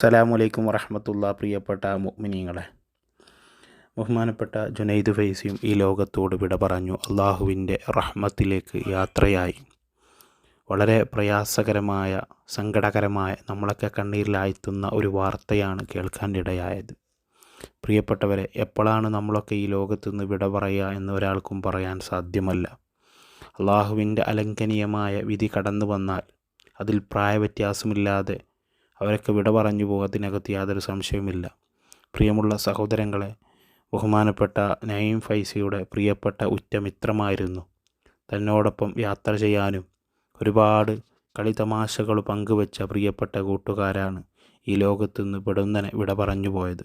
അസ്സലാമലൈക്കും വറഹമത്തുള്ള പ്രിയപ്പെട്ട മുഅ്മിനീങ്ങളെ. ബഹുമാനപ്പെട്ട ജുനൈദ് ഫൈസിയും ഈ ലോകത്തോട് വിട പറഞ്ഞു. അള്ളാഹുവിന്റെ റഹ്മത്തിലേക്ക് യാത്രയായി. വളരെ പ്രയാസകരമായ സങ്കടകരമായ നമ്മളൊക്കെ കണ്ണീരിലാഴ്ത്തുന്ന ഒരു വാർത്തയാണ് കേൾക്കാൻ ഇടയായത്. പ്രിയപ്പെട്ടവരെ എപ്പോഴാണ് നമ്മളൊക്കെ ഈ ലോകത്തു നിന്ന് വിട പറയുക എന്ന് ഒരാൾക്കും പറയാൻ സാധ്യമല്ല. അള്ളാഹുവിന്റെ അലംഘനീയമായ വിധി കടന്നു വന്നാൽ അതിൽ പ്രായവ്യത്യാസമില്ലാതെ അവരൊക്കെ വിട പറഞ്ഞു പോകത്തിനകത്ത് യാതൊരു സംശയവുമില്ല. പ്രിയമുള്ള സഹോദരങ്ങളെ ബഹുമാനപ്പെട്ട നയീം ഫൈസിയുടെ പ്രിയപ്പെട്ട ഉറ്റമിത്രമായിരുന്നു തന്നോടൊപ്പം യാത്ര ചെയ്യാനും ഒരുപാട് കളിതമാശകൾ പങ്കുവെച്ച പ്രിയപ്പെട്ട കൂട്ടുകാരാണ് ഈ ലോകത്തുനിന്ന് പെടുന്നനെ വിട പറഞ്ഞു പോയത്.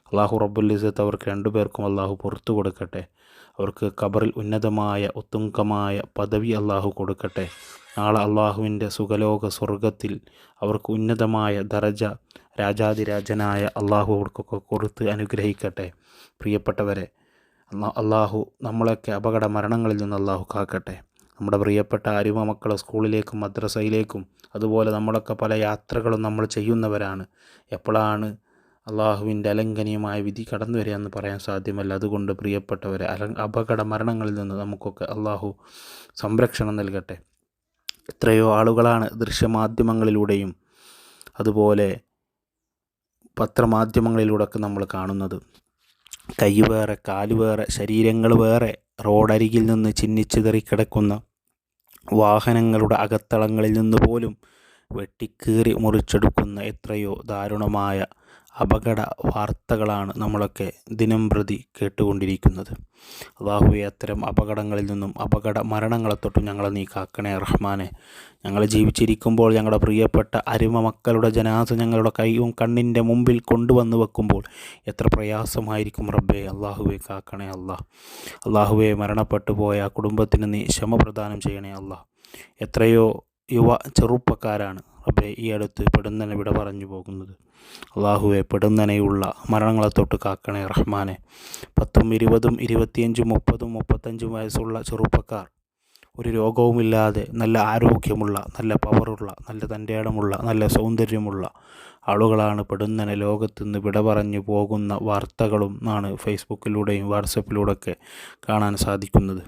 അള്ളാഹു റബ്ബുലിസത്ത് അവർക്ക് രണ്ടുപേർക്കും അള്ളാഹു പുറത്തു കൊടുക്കട്ടെ. അവർക്ക് ഖബറിൽ ഉന്നതമായ ഒത്തുങ്കമായ പദവി അള്ളാഹു കൊടുക്കട്ടെ. നാളെ അള്ളാഹുവിന്റെ സുഖലോക സ്വർഗത്തിൽ അവർക്ക് ഉന്നതമായ ദറജ രാജാതിരാജനായ അള്ളാഹു അവർക്കൊക്കെ കൊടുത്ത് അനുഗ്രഹിക്കട്ടെ. പ്രിയപ്പെട്ടവരെ അള്ളാഹു നമ്മളൊക്കെ അപകട മരണങ്ങളിൽ നിന്ന് അള്ളാഹു കാക്കട്ടെ. നമ്മുടെ പ്രിയപ്പെട്ട അരുമ മക്കൾ സ്കൂളിലേക്കും മദ്രസയിലേക്കും അതുപോലെ നമ്മളൊക്കെ പല യാത്രകളും നമ്മൾ ചെയ്യുന്നവരാണ്. എപ്പോഴാണ് അള്ളാഹുവിന്റെ അലംഘനീയമായ വിധി കടന്നു വരിക എന്ന് പറയാൻ സാധ്യമല്ല. അതുകൊണ്ട് പ്രിയപ്പെട്ടവരെ അല അപകട മരണങ്ങളിൽ നിന്ന് നമുക്കൊക്കെ അള്ളാഹു സംരക്ഷണം നൽകട്ടെ. എത്രയോ ആളുകളാണ് ദൃശ്യമാധ്യമങ്ങളിലൂടെയും അതുപോലെ പത്രമാധ്യമങ്ങളിലൂടെയൊക്കെ നമ്മൾ കാണുന്നത്. കൈ വേറെ കാൽ വേറെ ശരീരങ്ങൾ വേറെ റോഡരികിൽ നിന്ന് ചിന്നിച്ചിതറി കിടക്കുന്ന വാഹനങ്ങളുടെ അകത്തളങ്ങളിൽ നിന്ന് പോലും വെട്ടിക്കീറി മുറിച്ചെടുക്കുന്ന എത്രയോ ദാരുണമായ അപകട വാർത്തകളാണ് നമ്മളൊക്കെ ദിനം പ്രതി കേട്ടുകൊണ്ടിരിക്കുന്നത്. അള്ളാഹുവെ അത്തരം അപകടങ്ങളിൽ നിന്നും അപകട മരണങ്ങളെ തൊട്ടും ഞങ്ങളെ നീ കാക്കണേ റഹ്മാനെ. ഞങ്ങൾ ജീവിച്ചിരിക്കുമ്പോൾ ഞങ്ങളുടെ പ്രിയപ്പെട്ട അരുമ മക്കളുടെ ജനാസ ഞങ്ങളുടെ കൈയും കണ്ണിന്റെ മുമ്പിൽ കൊണ്ടുവന്ന് വെക്കുമ്പോൾ എത്ര പ്രയാസമായിരിക്കും റബ്ബേ അള്ളാഹുവെ കാക്കണേ അള്ളാഹ് അള്ളാഹുവെ മരണപ്പെട്ടു പോയ കുടുംബത്തിന് നീ ക്ഷമ പ്രദാനം ചെയ്യണേ അള്ളാഹ് എത്രയോ യുവ ചെറുപ്പക്കാരാണ് റബ്ബെ ഈ അടുത്ത് പെടുന്നനെ വിട പറഞ്ഞു പോകുന്നത്. അള്ളാഹുവെ പെടുന്നനെയുള്ള മരണങ്ങളെ തൊട്ട് കാക്കണേ റഹ്മാനെ. പത്തും ഇരുപതും ഇരുപത്തിയഞ്ചും മുപ്പതും മുപ്പത്തഞ്ചും വയസ്സുള്ള ചെറുപ്പക്കാർ ഒരു രോഗവുമില്ലാതെ നല്ല ആരോഗ്യമുള്ള നല്ല പവറുള്ള നല്ല തന്റെ ഇടമുള്ള നല്ല സൗന്ദര്യമുള്ള ആളുകളാണ് പെടുന്നനെ ലോകത്തുനിന്ന് വിട പറഞ്ഞു പോകുന്ന വാർത്തകളും ആണ് ഫേസ്ബുക്കിലൂടെയും വാട്സപ്പിലൂടെയൊക്കെ കാണാൻ സാധിക്കുന്നത്.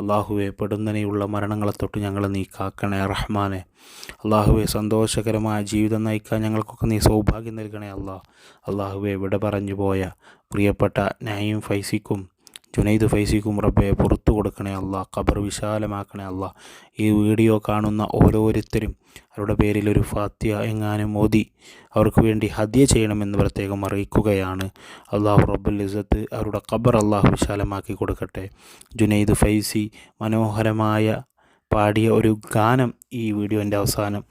അള്ളാഹുവെ പെടുന്നനെയുള്ള മരണങ്ങളെ തൊട്ട് ഞങ്ങളെ നീ കാക്കണേ റഹ്മാനെ. അള്ളാഹുവെ സന്തോഷകരമായ ജീവിതം നയിക്കാൻ ഞങ്ങൾക്കൊക്കെ നീ സൗഭാഗ്യം നൽകണേ അള്ളാഹ്. അള്ളാഹുവെ വിട പറഞ്ഞു പോയ പ്രിയപ്പെട്ട നയീം ഫൈസിക്കും ജുനൈദ് ഫൈസിക്കും റബ്ബെ പുറത്തു കൊടുക്കണേ അല്ല ഖബർ വിശാലമാക്കണേ അല്ല. ഈ വീഡിയോ കാണുന്ന ഓരോരുത്തരും അവരുടെ പേരിൽ ഒരു ഫാത്തിയ എങ്ങാനും മോദി അവർക്ക് വേണ്ടി ഹദ്യ ചെയ്യണമെന്ന് പ്രത്യേകം അറിയിക്കുകയാണ്. അള്ളാഹു റബ്ബുൽ ഇസത്ത് അവരുടെ ഖബർ അള്ളാഹു വിശാലമാക്കി കൊടുക്കട്ടെ. ജുനൈദ് ഫൈസി മനോഹരമായ പാടിയ ഒരു ഗാനം ഈ വീഡിയോന്റെ അവസാനം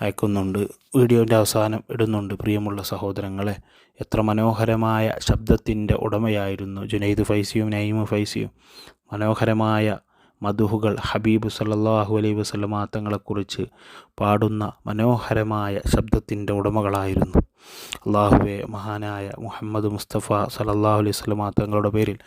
അയക്കുന്നുണ്ട്. വീഡിയോന്റെ അവസാനം ഇടുന്നുണ്ട് പ്രിയമുള്ള സഹോദരങ്ങളെ. എത്ര മനോഹരമായ ശബ്ദത്തിന്റെ ഉടമയായിരുന്നു ജുനൈദ് ഫൈസിയും നൈമു ഫൈസിയും. മനോഹരമായ മധുഹുകൾ ഹബീബ് സല്ലാഹു അലൈ വസല്ലമ തങ്ങളെക്കുറിച്ച് പാടുന്ന മനോഹരമായ ശബ്ദത്തിന്റെ ഉടമകളായിരുന്നു. അള്ളാഹുവെ മഹാനായ മുഹമ്മദ് മുസ്തഫ സല്ലല്ലാഹു അലൈഹി വസല്ലമ തങ്ങളുടെ പേരിൽ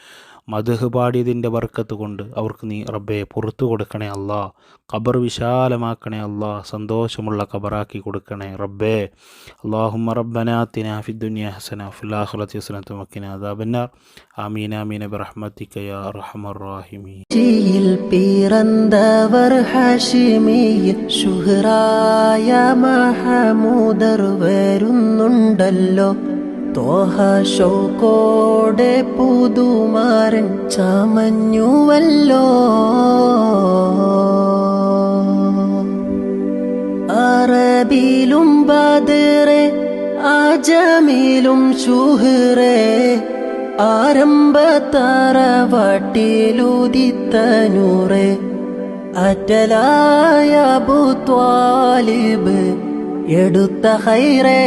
മധുഹ് പാടിയതിന്റെ ബർക്കത്ത് കൊണ്ട് അവർക്ക് നീ റബ്ബെ പുറത്തു കൊടുക്കണേ അല്ലാ ഖബർ വിശാലമാക്കണേ അല്ലാ സന്തോഷമുള്ള ഖബറാക്കി കൊടുക്കണേ റബ്ബേ. അള്ളാഹുമ്മ റബ്ബനാത്തിന ഫിദ്ദുനിയ ഹസന ഫില്ലാഖിറത്തി ഹസനത്തും വക്കിന അദാബന്നാർ. ആമീൻ ആമീൻ. ബിറഹ്മതിക യാ അർഹമർ റഹീമീൻ. ിൽ പിറന്നവർ ഹാഷിമിയിൽ ഷുഹറായ മഹമൂദർ വരുന്നുണ്ടല്ലോ. തോഹ ഷോക്കോടെ പുതുമാരൻ ചമഞ്ഞുവല്ലോ. അറബിലും ബദറെ ആജമിലും ഷുഹറെ ആരംഭത്തറവട്ടിലുദിത്തനൂറെ അറ്റലായ ബുത്വാലിബ് എടുത്ത ഹൈറേ.